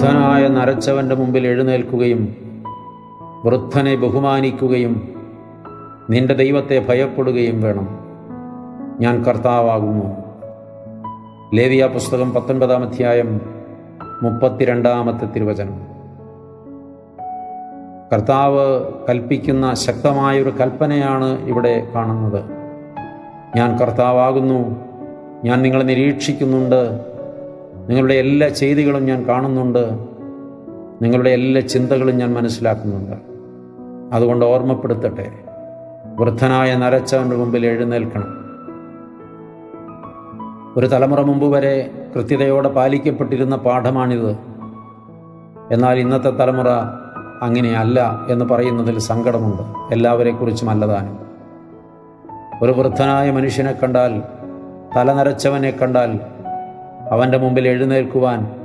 വൃദ്ധനായ നരച്ചവന്റെ മുമ്പിൽ എഴുന്നേൽക്കുകയും വൃദ്ധനെ ബഹുമാനിക്കുകയും നിന്റെ ദൈവത്തെ ഭയപ്പെടുകയും വേണം. ഞാൻ കർത്താവാകുന്നു. ലേവിയ പുസ്തകം പത്തൊൻപതാം അധ്യായം മുപ്പത്തിരണ്ടാമത്തെ തിരുവചനം. കർത്താവ് കൽപ്പിക്കുന്ന ശക്തമായൊരു കൽപ്പനയാണ് ഇവിടെ കാണുന്നത്. ഞാൻ കർത്താവാകുന്നു. ഞാൻ നിങ്ങളെ നിരീക്ഷിക്കുന്നുണ്ട്. നിങ്ങളുടെ എല്ലാ ചെയ്തികളും ഞാൻ കാണുന്നുണ്ട്. നിങ്ങളുടെ എല്ലാ ചിന്തകളും ഞാൻ മനസ്സിലാക്കുന്നുണ്ട്. അതുകൊണ്ട് ഓർമ്മപ്പെടുത്തട്ടെ. വൃദ്ധനായ നരച്ചവന്റെ മുമ്പിൽ എഴുന്നേൽക്കണം. ഒരു തലമുറ മുമ്പ് വരെ കൃത്യതയോടെ പാലിക്കപ്പെട്ടിരുന്ന പാഠമാണിത്. എന്നാൽ ഇന്നത്തെ തലമുറ അങ്ങനെയല്ല എന്ന് പറയുന്നതിൽ സങ്കടമുണ്ട്. എല്ലാവരെക്കുറിച്ചും അല്ലതാനും. ഒരു വൃദ്ധനായ മനുഷ്യനെ കണ്ടാൽ തലനരച്ചവനെ കണ്ടാൽ അവന്റെ മുമ്പിൽ എഴുന്നേൽക്കുവാൻ